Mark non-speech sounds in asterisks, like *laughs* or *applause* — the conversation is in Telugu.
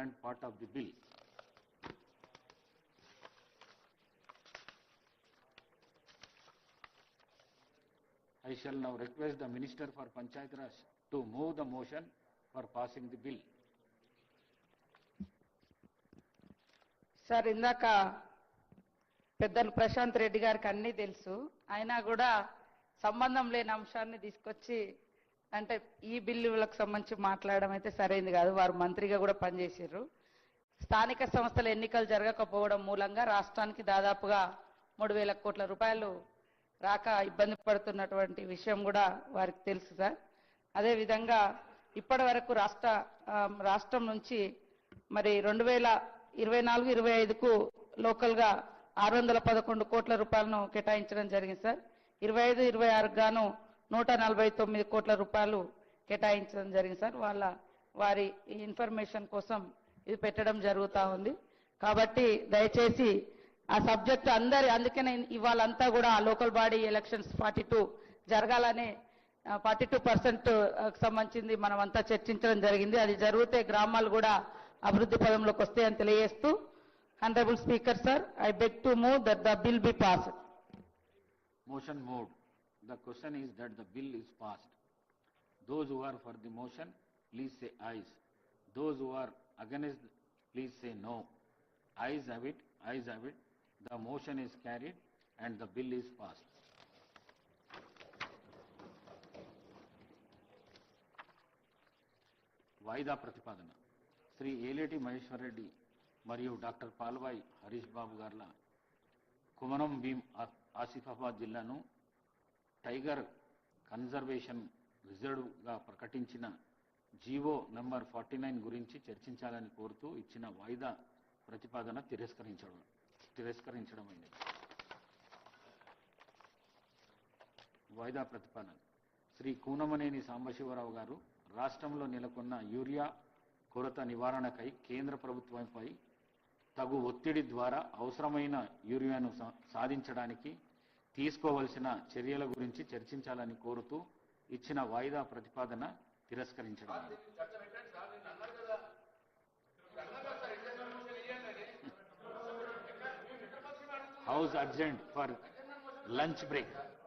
and part of the bill. I shall now request the Minister for Panchayat Raj to move the motion for passing the bill. Sir ఇందాక పెద్దలు ప్రశాంత్ రెడ్డి గారికి అన్నీ తెలుసు అయినా కూడా సంబంధం లేని అంశాన్ని తీసుకొచ్చి అంటే ఈ బిల్లులకు సంబంధించి మాట్లాడడం అయితే సరైంది కాదు. వారు మంత్రిగా కూడా పనిచేసారు స్థానిక సంస్థల ఎన్నికలు జరగకపోవడం మూలంగా రాష్ట్రానికి దాదాపుగా మూడు వేల కోట్ల రూపాయలు రాక ఇబ్బంది పడుతున్నటువంటి విషయం కూడా వారికి తెలుసు సార్. అదేవిధంగా ఇప్పటి వరకు రాష్ట్ర రాష్ట్రం నుంచి మరి రెండు వేల ఇరవై నాలుగు ఇరవై ఐదుకు లోకల్గా ఆరు వందల పదకొండు కోట్ల రూపాయలను కేటాయించడం జరిగింది సార్. ఇరవై ఐదు ఇరవై ఆరుకు గాను నూట నలభై తొమ్మిది కోట్ల రూపాయలు కేటాయించడం జరిగింది సార్. వాళ్ళ వారి ఇన్ఫర్మేషన్ కోసం ఇది పెట్టడం జరుగుతూ ఉంది. కాబట్టి దయచేసి ఆ సబ్జెక్ట్ అందరి అందుకనే ఇవాళంతా కూడా local body elections forty two జరగాలని ఫార్టీ టూ పర్సెంట్ సంబంధించింది మనం అంతా చర్చించడం జరిగింది. అది జరిగితే గ్రామాలు కూడా అభివృద్ధి పదంలోకి వస్తాయని తెలియజేస్తూ honourable speaker sir I beg to move that the bill be pass motion moved. The question is that the bill is passed. Those who are for the motion, please say ayes. Those who are against, please say no. Ayes have it, ayes have it. The motion is carried and the bill is passed. వాయిదా ప్రతిపాదన శ్రీ ఏలేటి మహేశ్వర్ రెడ్డి మరియు డాక్టర్ పాల్వాయి హరీష్ బాబు గార్ల కుమరం భీం ఆ- ఆసిఫాబాద్ జిల్లాను టైగర్ కన్జర్వేషన్ రిజర్వ్గా ప్రకటించిన జీవో నంబర్ ఫార్టీ నైన్ గురించి చర్చించాలని కోరుతూ ఇచ్చిన వాయిదా ప్రతిపాదన తిరస్కరించడం తిరస్కరించడమైనది వాయిదా ప్రతిపాదన. శ్రీ కూనమనేని సాంబశివరావు గారు రాష్ట్రంలో నెలకొన్న యూరియా కొరత నివారణకై కేంద్ర ప్రభుత్వంపై తగు ఒత్తిడి ద్వారా అవసరమైన యూరియాను సా- సాధించడానికి తీసుకోవలసిన చర్యల గురించి చర్చించాలని కోరుతూ ఇచ్చిన వాయిదా ప్రతిపాదన తిరస్కరించడం *laughs* house adjourned for lunch break.